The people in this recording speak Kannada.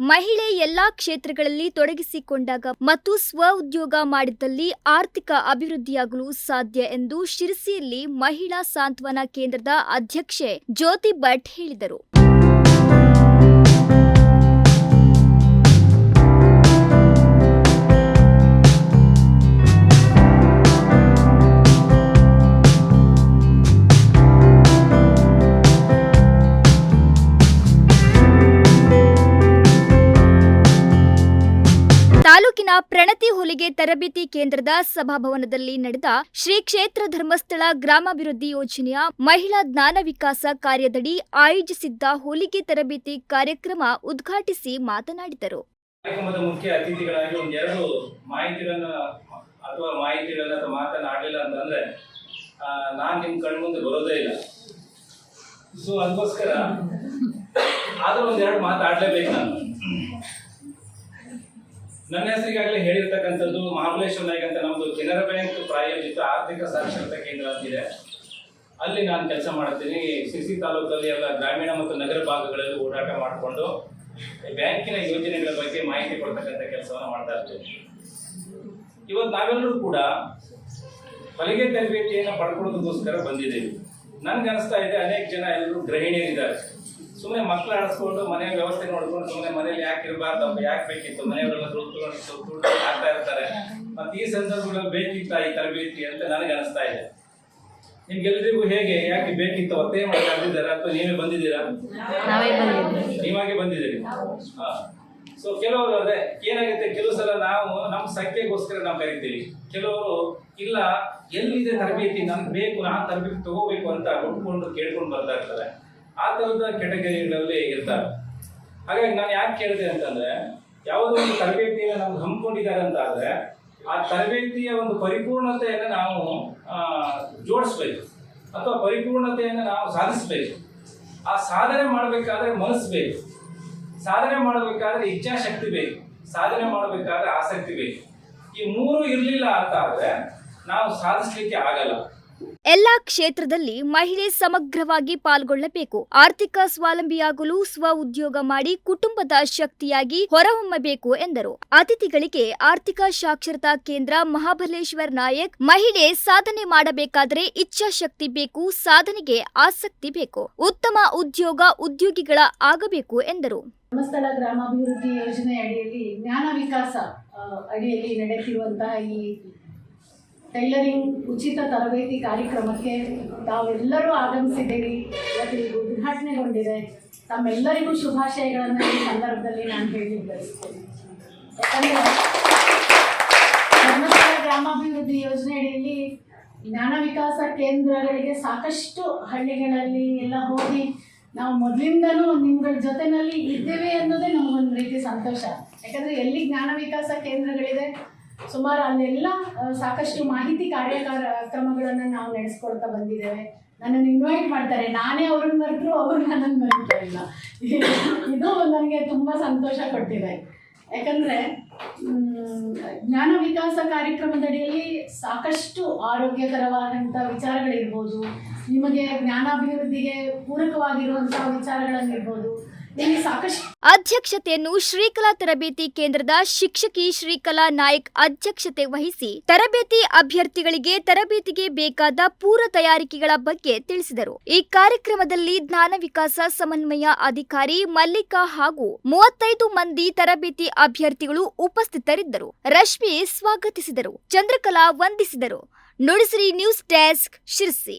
ಮಹಿಳೆ ಎಲ್ಲಾ ಕ್ಷೇತ್ರಗಳಲ್ಲಿ ತೊಡಗಿಸಿಕೊಂಡಾಗ ಮತ್ತು ಸ್ವ ಉದ್ಯೋಗ ಮಾಡಿದ್ದಲ್ಲಿ ಆರ್ಥಿಕ ಅಭಿವೃದ್ಧಿಯಾಗಲು ಸಾಧ್ಯ ಎಂದು ಶಿರಸಿಯಲ್ಲಿ ಮಹಿಳಾ ಸಾಂತ್ವನ ಕೇಂದ್ರದ ಅಧ್ಯಕ್ಷೆ ಜ್ಯೋತಿ ಭಟ್ ಹೇಳಿದರು. ತಾಲೂಕಿನ ಪ್ರಣತಿ ಹೊಲಿಗೆ ತರಬೇತಿ ಕೇಂದ್ರದ ಸಭಾಭವನದಲ್ಲಿ ನಡೆದ ಶ್ರೀ ಕ್ಷೇತ್ರ ಧರ್ಮಸ್ಥಳ ಗ್ರಾಮಾಭಿವೃದ್ಧಿ ಯೋಜನೆಯ ಮಹಿಳಾ ಜ್ಞಾನ ವಿಕಾಸ ಕಾರ್ಯದಡಿ ಆಯೋಜಿಸಿದ್ದ ಹೊಲಿಗೆ ತರಬೇತಿ ಕಾರ್ಯಕ್ರಮ ಉದ್ಘಾಟಿಸಿ ಮಾತನಾಡಿದರು. ಕಾರ್ಯಕ್ರಮದ ಮುಖ್ಯ ಅತಿಥಿಗಳಾಗಿ ಒಂದೆರಡು ಮಾಹಿತಿಗಳನ್ನ ಅಥವಾ ಮಾಹಿತಿಗಳನ್ನ ಮಾತನಾಡಲಿಲ್ಲ ಅಂತಂದ್ರೆ ನಾನು ನಿಮ್ಮ ಕಣ್ಮುಂದೆ ಬರೋದೇ ಇಲ್ಲ. ಸೊ ಅದಕ್ಕೋಸ್ಕರ ಆದ್ರೂ ಒಂದೆರಡು ಮಾತಾಡ್ಲೇಬೇಕು ನಾನು. ನನ್ನ ಹೆಸರಿಗಾಗಲೇ ಹೇಳಿರ್ತಕ್ಕಂಥದ್ದು ಮಹಾಬಲೇಶ್ವರ ನಾಯ್ಕ ಅಂತ ನಮ್ಮದು ಕೆನರಾ ಬ್ಯಾಂಕ್ ಪ್ರಾಯೋಜಿತ ಆರ್ಥಿಕ ಸಾಕ್ಷರತಾ ಕೇಂದ್ರ ಅಂತಿದೆ ಅಲ್ಲಿ ನಾನು ಕೆಲಸ ಮಾಡ್ತೀನಿ. ಸಿಸಿ ತಾಲೂಕಲ್ಲಿ ಎಲ್ಲ ಗ್ರಾಮೀಣ ಮತ್ತು ನಗರ ಭಾಗಗಳಲ್ಲಿ ಓಡಾಟ ಮಾಡಿಕೊಂಡು ಬ್ಯಾಂಕಿನ ಯೋಜನೆಗಳ ಬಗ್ಗೆ ಮಾಹಿತಿ ಕೊಡ್ತಕ್ಕಂಥ ಕೆಲಸವನ್ನು ಮಾಡ್ತಾ ಇರ್ತೀವಿ ಇವತ್ತು ನಾವೆಲ್ಲರೂ ಕೂಡ ಹೊಲಿಗೆ ತರಬೇತಿಯನ್ನು ಪಡ್ಕೊಳ್ಳೋದಕ್ಕೋಸ್ಕರ ಬಂದಿದ್ದೀವಿ. ನನ್ಗೆ ಅನಿಸ್ತಾ ಇದೆ, ಅನೇಕ ಜನ ಎಲ್ಲರೂ ಗೃಹಿಣಿಯರಿದ್ದಾರೆ. ಸುಮ್ಮನೆ ಮಕ್ಕಳು ಆಡಿಸ್ಕೊಂಡು ಮನೆ ವ್ಯವಸ್ಥೆ ನೋಡ್ಕೊಂಡು ಸುಮ್ಮನೆ ಮನೇಲಿ ಯಾಕೆ ಇರಬಾರ್ದು ಯಾಕೆ ಬೇಕಿತ್ತು? ಮನೆಯವರೆಲ್ಲ ದುಡ್ಡು ಆಗ್ತಾ ಇರ್ತಾರೆ. ಮತ್ತೆ ಈ ಸಂದರ್ಭಗಳಲ್ಲಿ ಬೇಕಿತ್ತ ಈ ತರಬೇತಿ ಅಂತ ನನಗೆ ಅನಿಸ್ತಾ ಇದೆ. ನಿಮ್ಗೆಲ್ಲರಿಗೂ ಹೇಗೆ? ಯಾಕೆ ಬೇಕಿತ್ತು? ಒತ್ತೇ ಮಾಡಿ ಕರೆದಿದ್ದಾರೆ ಅಥವಾ ನೀವೇ ಬಂದಿದ್ದೀರಾ? ನೀವಾಗೆ ಬಂದಿದ್ದೀರಿ? ಸೊ ಕೆಲವರು ಅದೇ ಏನಾಗುತ್ತೆ? ಕೆಲವು ಸಲ ನಾವು ನಮ್ಮ ಸಂಖ್ಯೆಗೋಸ್ಕರ ನಾವು ಕರಿತೀವಿ. ಕೆಲವರು ಇಲ್ಲ ಎಲ್ಲಿದೆ ತರಬೇತಿ? ನಮ್ಗೆ ಬೇಕು ನಾನು ತರಬೇತಿ ತಗೋಬೇಕು ಅಂತ ಹುಡ್ಕೊಂಡು ಕೇಳ್ಕೊಂಡು ಬರ್ತಾ ಇರ್ತಾರೆ. ಆ ಥರದ ಕೆಟಗರಿಗಳಲ್ಲಿ ಇರ್ತಾರೆ. ಹಾಗಾಗಿ ನಾನು ಯಾಕೆ ಕೇಳಿದೆ ಅಂತಂದ್ರೆ, ಯಾವುದೋ ಒಂದು ತರಬೇತಿಯನ್ನು ನಮ್ಗೆ ಹಮ್ಮಿಕೊಂಡಿದ್ದಾರೆ ಅಂತ ಆದ್ರೆ ಆ ತರಬೇತಿಯ ಒಂದು ಪರಿಪೂರ್ಣತೆಯನ್ನು ನಾವು ಜೋಡಿಸ್ಬೇಕು. ಅಥವಾ ಪರಿಪೂರ್ಣತೆಯನ್ನು ನಾವು ಸಾಧಿಸಬೇಕು. ಆ ಸಾಧನೆ ಮಾಡಬೇಕಾದ್ರೆ ಮನಸ್ಸು ಬೇಕು. ಸಾಧನೆ ಮಾಡಬೇಕಾದ್ರೆ ಇಚ್ಛಾಶಕ್ತಿ ಬೇಕು. ಸಾಧನೆ ಮಾಡಬೇಕಾದ್ರೆ ಆಸಕ್ತಿ ಬೇಕು. ಈ ಮೂರು ಇರಲಿಲ್ಲ ಅಂತ ಆದ್ರೆ, ನಾವು ಸಾಧಿಸ್ಲಿಕ್ಕೆ ಆಗಲ್ಲ. ಎಲ್ಲಾ ಕ್ಷೇತ್ರದಲ್ಲಿ ಮಹಿಳೆ ಸಮಗ್ರವಾಗಿ ಪಾಲ್ಗೊಳ್ಳಬೇಕು. ಆರ್ಥಿಕ ಸ್ವಾವಲಂಬಿಯಾಗಲು ಸ್ವ ಉದ್ಯೋಗ ಮಾಡಿ ಕುಟುಂಬದ ಶಕ್ತಿಯಾಗಿ ಹೊರಹೊಮ್ಮಬೇಕು ಎಂದರು. ಅತಿಥಿಗಳಿಗೆ ಆರ್ಥಿಕ ಸಾಕ್ಷರತಾ ಕೇಂದ್ರ ಮಹಾಬಲೇಶ್ವರ್ ನಾಯಕ್, ಮಹಿಳೆ ಸಾಧನೆ ಮಾಡಬೇಕಾದರೆ ಇಚ್ಛಾಶಕ್ತಿ ಬೇಕು, ಸಾಧನೆಗೆ ಆಸಕ್ತಿ ಬೇಕು, ಉತ್ತಮ ಉದ್ಯೋಗ ಉದ್ಯೋಗಿಗಳ ಆಗಬೇಕು ಎಂದರು. ಧರ್ಮಸ್ಥಳ ಗ್ರಾಮಾಭಿವೃದ್ಧಿ ಯೋಜನೆ ಅಡಿಯಲ್ಲಿ ಜ್ಞಾನ ವಿಕಾಸ ಅಡಿಯಲ್ಲಿ ನಡೆಯುತ್ತಿರುವಂತಹ ಈ ಟೈಲರಿಂಗ್ ಉಚಿತ ತರಬೇತಿ ಕಾರ್ಯಕ್ರಮಕ್ಕೆ ತಾವೆಲ್ಲರೂ ಆಗಮಿಸಿದ್ದೀರಿ. ಇವತ್ತು ಈಗ ಉದ್ಘಾಟನೆಗೊಂಡಿದೆ. ತಮ್ಮೆಲ್ಲರಿಗೂ ಶುಭಾಶಯಗಳನ್ನು ಈ ಸಂದರ್ಭದಲ್ಲಿ ನಾನು ಹೇಳಿ ಬಯಸ್ತೇನೆ ಯಾಕಂದರೆ ಧರ್ಮಸ್ಥಳ ಗ್ರಾಮಾಭಿವೃದ್ಧಿ ಯೋಜನೆಯಡಿಯಲ್ಲಿ ಜ್ಞಾನ ವಿಕಾಸ ಕೇಂದ್ರಗಳಿಗೆ ಸಾಕಷ್ಟು ಹಳ್ಳಿಗಳಲ್ಲಿ ಎಲ್ಲ ಹೋಗಿ ನಾವು ಮೊದಲಿಂದಲೂ ನಿಮ್ಗಳ ಜೊತೆನಲ್ಲಿ ಇದ್ದೇವೆ ಅನ್ನೋದೇ ನಮಗೊಂದು ರೀತಿ ಸಂತೋಷ. ಯಾಕಂದರೆ ಎಲ್ಲಿ ಜ್ಞಾನ ವಿಕಾಸ ಕೇಂದ್ರಗಳಿದೆ ಸುಮಾರು ಅಲ್ಲೆಲ್ಲ ಸಾಕಷ್ಟು ಮಾಹಿತಿ ಕಾರ್ಯಕಾರ, ಕ್ರಮಗಳನ್ನು ನಾವು ನಡೆಸ್ಕೊಳ್ತಾ ಬಂದಿದ್ದೇವೆ. ನನ್ನನ್ನು ಇನ್ವೈಟ್ ಮಾಡ್ತಾರೆ. ನಾನೇ ಅವ್ರನ್ನ ಮರೆತರು ಅವರು ನನ್ನನ್ನು ಮರಿತಾ ಇಲ್ಲ. ಇದು ನನಗೆ ತುಂಬ ಸಂತೋಷ ಕೊಟ್ಟಿದೆ. ಯಾಕಂದರೆ ಜ್ಞಾನ ವಿಕಾಸ ಕಾರ್ಯಕ್ರಮದಡಿಯಲ್ಲಿ ಸಾಕಷ್ಟು ಆರೋಗ್ಯಕರವಾದಂಥ ವಿಚಾರಗಳಿರ್ಬೋದು. ನಿಮಗೆ ಜ್ಞಾನಾಭಿವೃದ್ಧಿಗೆ ಪೂರಕವಾಗಿರುವಂಥ ವಿಚಾರಗಳನ್ನಿರ್ಬೋದು. ಅಧ್ಯಕ್ಷತೆಯನ್ನು ಶ್ರೀಕಲಾ ತರಬೇತಿ ಕೇಂದ್ರದ ಶಿಕ್ಷಕಿ ಶ್ರೀಕಲಾ ನಾಯಕ್ ಅಧ್ಯಕ್ಷತೆ ವಹಿಸಿ ತರಬೇತಿ ಅಭ್ಯರ್ಥಿಗಳಿಗೆ ತರಬೇತಿಗೆ ಬೇಕಾದ ಪೂರ್ವ ತಯಾರಿಕೆಗಳ ಬಗ್ಗೆ ತಿಳಿಸಿದರು. ಈ ಕಾರ್ಯಕ್ರಮದಲ್ಲಿ ಜ್ಞಾನ ವಿಕಾಸ ಸಮನ್ವಯ ಅಧಿಕಾರಿ ಮಲ್ಲಿಕಾ ಹಾಗೂ ಮೂವತ್ತೈದು ಮಂದಿ ತರಬೇತಿ ಅಭ್ಯರ್ಥಿಗಳು ಉಪಸ್ಥಿತರಿದ್ದರು. ರಶ್ಮಿ ಸ್ವಾಗತಿಸಿದರು. ಚಂದ್ರಕಲಾ ವಂದಿಸಿದರು. Nudisiri news desk Sirsi.